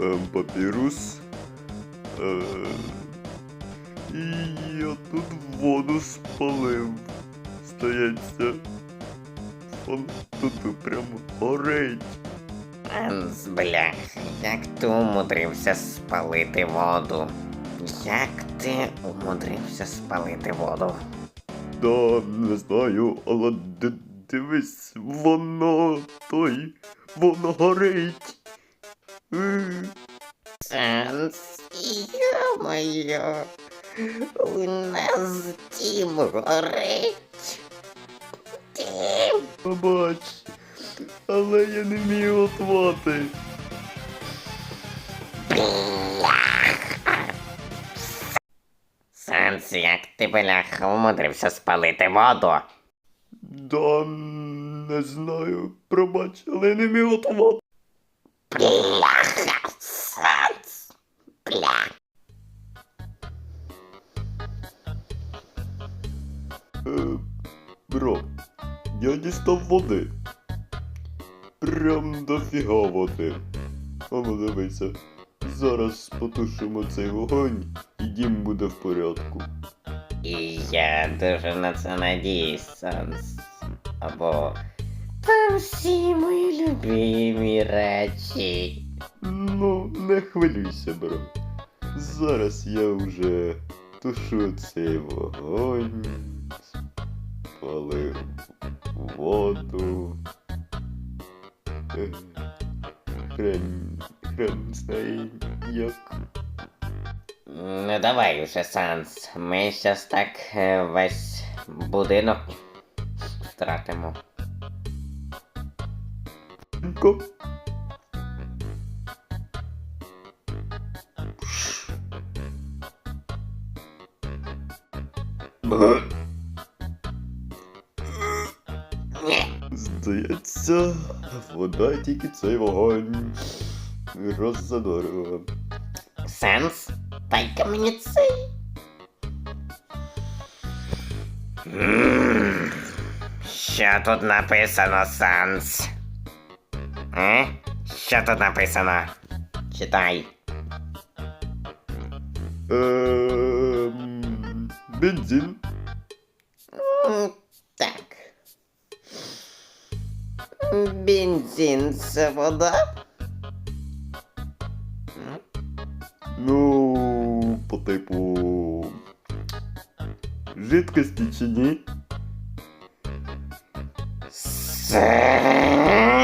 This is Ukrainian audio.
ем, папірус. Е, і я тут воду спалив. Стається. Он тут прямо горить. Анс, блях, як ти умудрився спалити воду? Як ти умудрився спалити воду? Да, не знаю, але дивись, воно той, воно горить. Санс, йо-моє, у нас дім горить. Дім. Побач, але я не вмію готувати. Санс, як ти, бляха, умудрився спалити воду? Да, не знаю, пробач, але я не вмію готувати. Бляха, Санс, бляха. Е, бро, я дістав води. Прям дофіга води. Ану дивися. Зараз потушимо цей вогонь і дім буде в порядку. І я дуже на це надіюсь, Санс. Або там всі мої любимі речі. Ну, не хвилюйся, бро. Зараз я вже тушу цей вогонь, спалив воду. Е, Хрен, хрен знає як. Ну давай уже, Санс. Ми щас так е, весь будинок втратимо. Ко. Бе. Ні. Здається, вода тільки цей вогонь роззадорила. Санс, дай-ка мені цей. М, Що тут написано, Санс? Е? Що тут написано? Читай. Ем, бензин. Так. Бензин це вода? Ну, по типу. Жидкості чи ні? Санс.